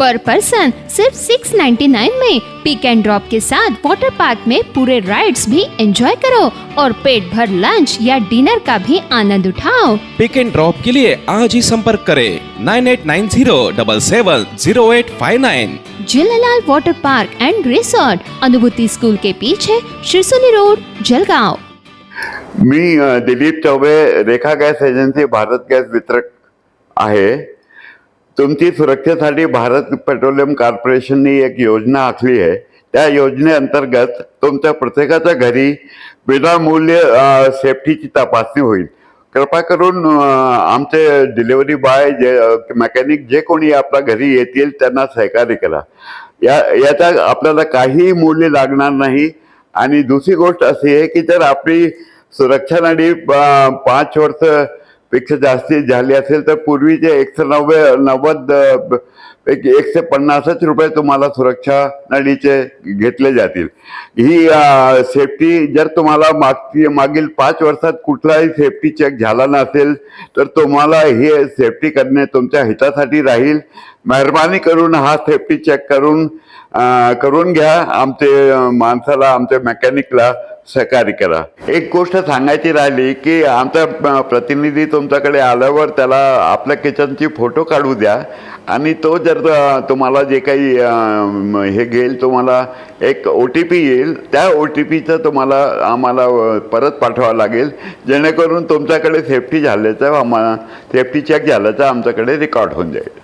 पर person सिर्फ़ 699 में पिक and drop के साथ वाटर पार्क में पूरे राइड्स भी एंजॉय करो और पेट भर लंच या डिनर का भी आनंद उठाओ। पिक एंड ड्रॉप के लिए आज ही संपर्क करें nine eight nine zero double seven zero eight five nine Jhulelal water park and resort Anubhuti school के पीछे शिरसोली रोड जलगांव मी Dilip Choubey Rekha gas agency Bharat gas वितरक आहे। तुमची सुरक्षेसाठी भारत पेट्रोलियम कॉर्पोरेशननी एक योजना आखली आहे. त्या योजनेअंतर्गत तुमच्या प्रत्येकाच्या घरी विनामूल्य सेफ्टीची तपासणी होईल. कृपा करून आमचे डिलिव्हरी बॉय जे मेकॅनिक जे कोणी आपल्या घरी येतील त्यांना सहकार्य करा. या याचा आपल्याला काहीही मूल्य लागणार नाही. आणि दुसरी गोष्ट अशी आहे की जर आपली सुरक्षा नाडी पाच वर्ष पेक्षा जास्ती झाली असेल तर पूर्वीचे एकशे नव्वे नव्वद पैकी एकशे पन्नासच रुपये तुम्हाला सुरक्षा नडीचे घेतले जातील. ही सेफ्टी जर तुम्हाला मागची मागील पाच वर्षात कुठलाही सेफ्टी चेक झाला नसेल तर तुम्हाला हे सेफ्टी करणे तुमच्या हितासाठी राहील. मेहरबानी करून हा सेफ्टी चेक करून करून घ्या. आमचे माणसाला आमच्या मेकॅनिकला सहकार्य करा एक गोष्ट सांगायची राहिली की आमचा प्रतिनिधी तुमच्याकडे आल्यावर त्याला आपल्या किचनची फोटो काढू द्या. आणि तो जर तुम्हाला जे काही हे घेईल तुम्हाला एक ओ टी पी येईल त्या ओ टी पीचं तुम्हाला आम्हाला परत पाठवावं लागेल. जेणेकरून तुमच्याकडे सेफ्टी झाल्याचं आम्हाला सेफ्टी चेक झाल्याचं आमच्याकडे रेकॉर्ड होऊन जाईल.